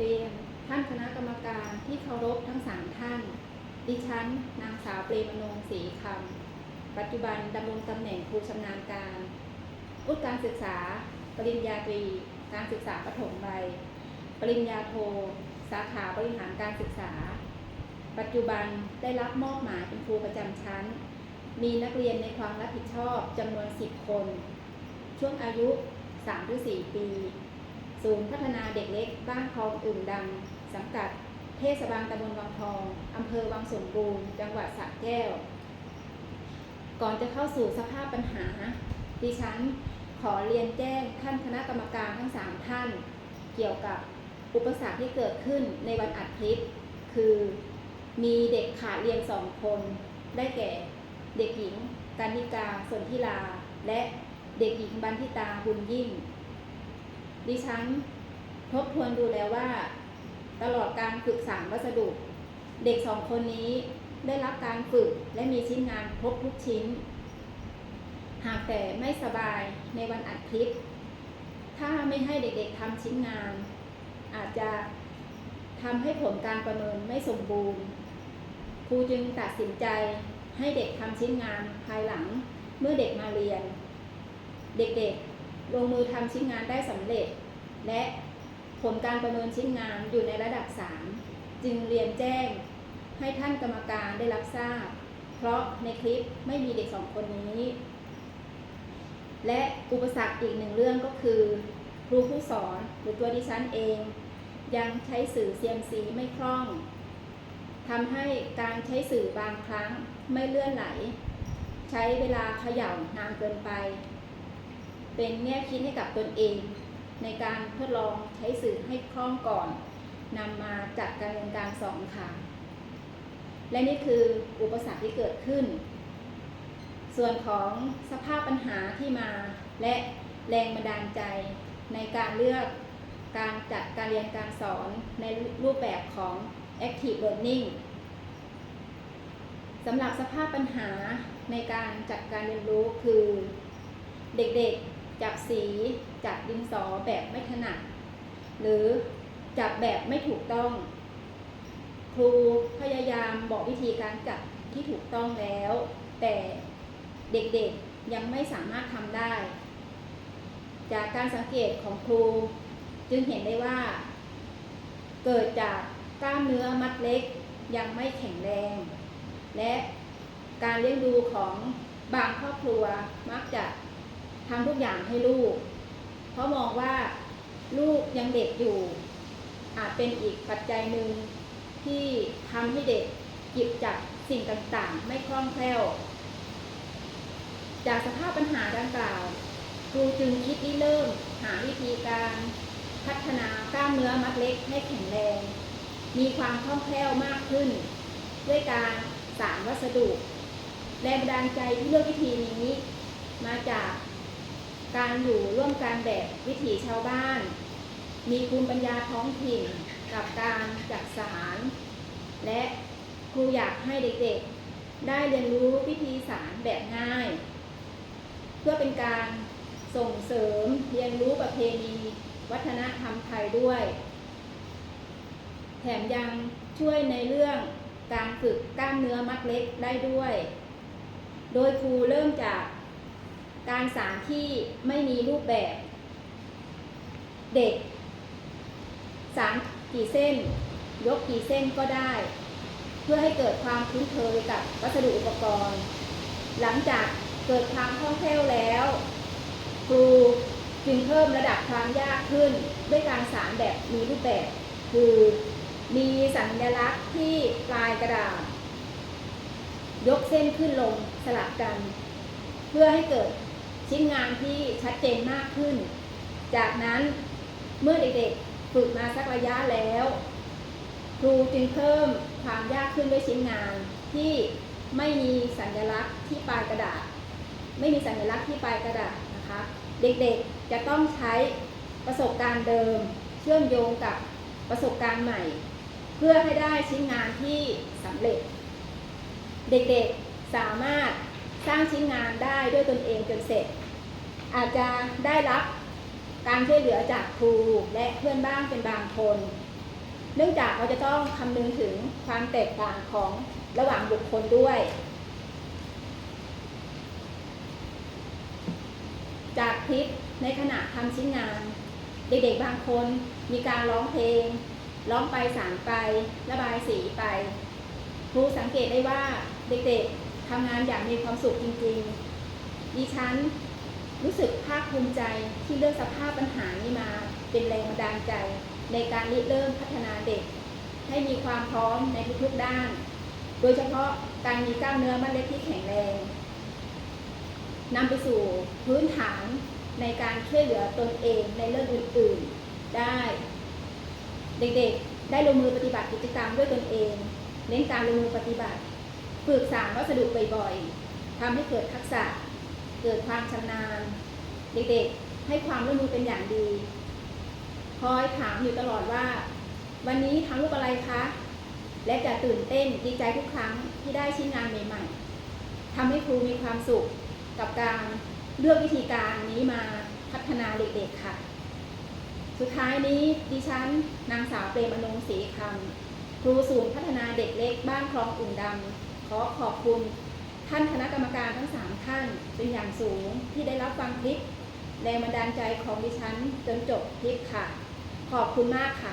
เรียนท่านคณะกรรมการที่เคารพทั้งสามท่าน ดิฉัน นางสาวเปรมนงศรีคำ ปัจจุบันดำรงตำแหน่งครูชำนาญการวุฒิการศึกษา ปริญญาตรี การศึกษาประถมวัย ปริญญาโท สาขาบริหารการศึกษา ปัจจุบันได้รับมอบหมายเป็นครูประจำชั้น มีนักเรียนในความรับผิดชอบจำนวน 10 คน ช่วงอายุ 3-4 ปี ศูนย์พัฒนาเด็กเล็กบ้านคลองอื่นดำสังกัดเทศบาลตำบลวังทอง อำเภอวังสมบูรณ์ จังหวัดสระแก้ว ก่อนจะเข้าสู่สภาพปัญหา ดิฉันขอเรียนแจ้งท่านคณะกรรมการทั้ง 3 ท่าน เกี่ยวกับอุปสรรคที่เกิดขึ้นในวันอัดคลิป คือมีเด็กขาดเรียนสองคน ได้แก่เด็กหญิงการนิกาสนธิลา และเด็กหญิงบันทิตาบุญยิ่ง ดิฉันทบทวนดูแล้วว่า ตลอดการฝึกสามวัสดุ เด็กสองคนนี้ได้รับการฝึกและมีชิ้นงานครบทุกชิ้น หากแต่ไม่สบายในวันอัดคลิป ถ้าไม่ให้เด็กๆทำชิ้นงาน อาจจะทำให้ผลการประเมินไม่สมบูรณ์ครูจึงตัดสินใจให้เด็กทำชิ้นงานภายหลังเมื่อเด็กมาเรียน เด็กๆ ลงมือทำชิ้นงานได้สำเร็จ และผลการประเมินชิ้นงานอยู่ในระดับ 3 จึงเรียนแจ้งให้ท่านกรรมการได้รับทราบ เพราะในคลิปไม่มีเด็กสองคนนี้ และอุปสรรคอีกหนึ่งเรื่องก็คือครูผู้สอนหรือตัวดิฉันเอง ยังใช้สื่อ CMC ไม่คล่องทำให้การใช้สื่อบางครั้งไม่เลื่อนไหล ใช้เวลาเขย่านานเกินไป เป็นแง่คิดให้กับตนเอง ในการทดลองใช้สื่อให้คล่องก่อนนำมาจัดการเรียนการสอนค่ะ และนี่คืออุปสรรคที่เกิดขึ้น ส่วนของสภาพปัญหาที่มาและแรงบันดาลใจในการเลือกการจัดการเรียนการสอนในรูปแบบของ Active Learning สำหรับสภาพปัญหาในการจัดการเรียนรู้คือ เด็กๆ จับสีจับดินสอแบบไม่ถนัดหรือจับแบบไม่ถูกต้อง ครูพยายามบอกวิธีการจับที่ถูกต้องแล้ว แต่เด็กๆยังไม่สามารถทำได้ จากการสังเกตของครูจึงเห็นได้ว่า เกิดจากกล้ามเนื้อมัดเล็กยังไม่แข็งแรง และการเลี้ยงดูของบางครอบครัวมักจะ ทำทุกอย่างให้ลูก เพราะมองว่าลูกยังเด็กอยู่ อาจเป็นอีกปัจจัยหนึ่งที่ทำให้เด็กหยิบจับสิ่งต่างๆ ไม่คล่องแคล่ว จากสภาพปัญหาดังกล่าว ครูจึงคิดริเริ่มหาวิธีการพัฒนากล้ามเนื้อมัดเล็กให้แข็งแรง มีความคล่องแคล่วมากขึ้น ด้วยการสารวัสดุ แรงบันดาลใจที่เลือกวิธีนี้ มาจาก การอยู่ร่วมกันแบบวิถีชาวบ้าน มีภูมิปัญญาท้องถิ่นกับการจักสารและครูอยากให้เด็กๆ ได้เรียนรู้วิธีสารแบบง่าย เพื่อเป็นการส่งเสริมเรียนรู้ประเพณีวัฒนธรรมไทยด้วย แถมยังช่วยในเรื่องการฝึกกล้ามเนื้อมัดเล็กได้ด้วย โดยครูเริ่มจาก การสารที่ไม่มีรูปแบบ เด็ก สารกี่เส้น ยกกี่เส้นก็ได้ เพื่อให้เกิดความคุ้นเคยกับวัสดุอุปกรณ์ หลังจากเกิดความคล่องแคล่วแล้ว ครูจึงเพิ่มระดับความยากขึ้นด้วยการสารแบบมีรูปแบบ คือมีสัญลักษณ์ที่ปลายกระดาษ ยกเส้นขึ้นลงสลับกัน เพื่อให้เกิด ชิ้นงานที่ชัดเจนมากขึ้น จากนั้นเมื่อเด็กๆฝึกมาสักระยะแล้ว ครูจึงเพิ่มความยากขึ้นด้วยชิ้นงานที่ไม่มีสัญลักษณ์ที่ปลายกระดาษ ไม่มีสัญลักษณ์ที่ปลายกระดาษนะคะ เด็กๆจะต้องใช้ประสบการณ์เดิม เชื่อมโยงกับประสบการณ์ใหม่ เพื่อให้ได้ชิ้นงานที่สำเร็จ เด็กๆสามารถสร้างชิ้นงานได้ด้วยตนเองจนเสร็จ อาจจะได้รับการช่วยเหลือจากครูและเพื่อนบ้านเป็นบางคน เนื่องจากเราจะต้องคำนึงถึงความแตกต่างของระหว่างบุคคลด้วย จากคลิปในขณะทำชิ้นงาน เด็กๆบางคนมีการร้องเพลง ร้องไปสานไป ระบายสีไป ครูสังเกตได้ว่าเด็กๆทำงานอย่างมีความสุขจริงๆดิฉัน รู้สึกภาคภูมิใจที่เลือกสภาพปัญหานี้มา เป็นแรงบันดาลใจ ในการริเริ่มพัฒนาเด็ก ให้มีความพร้อมในทุกๆด้าน โดยเฉพาะการมีกล้ามเนื้อมัดเล็กที่แข็งแรงนำไปสู่พื้นฐานในการช่วยเหลือตนเองในเรื่องอื่นๆ ได้ เด็กๆ ได้ลงมือปฏิบัติกิจกรรมด้วยตนเอง เน้นการลงมือปฏิบัติ ฝึกสานวัสดุบ่อยๆทำให้เกิดทักษะ เกิดความชำนาญ เด็กๆ ให้ความร่วมมือเป็นอย่างดี คอยถามอยู่ตลอดว่า วันนี้ทำรูปอะไรคะ และจะตื่นเต้นดีใจทุกครั้งที่ได้ชิ้นงานใหม่ๆทำให้ครูมีความสุขกับการเลือกวิธีการนี้มาพัฒนาเด็กๆค่ะ สุดท้ายนี้ดิฉันนางสาวเปรมอนงศรีคำครูศูนย์พัฒนาเด็กเล็กบ้านคลองอุ่นดำขอขอบคุณ ท่านคณะกรรมการทั้งสามท่านเป็นอย่างสูงที่ได้รับฟังคลิปแรงบันดาลใจของดิฉันจนจบคลิปค่ะ ขอบคุณมากค่ะ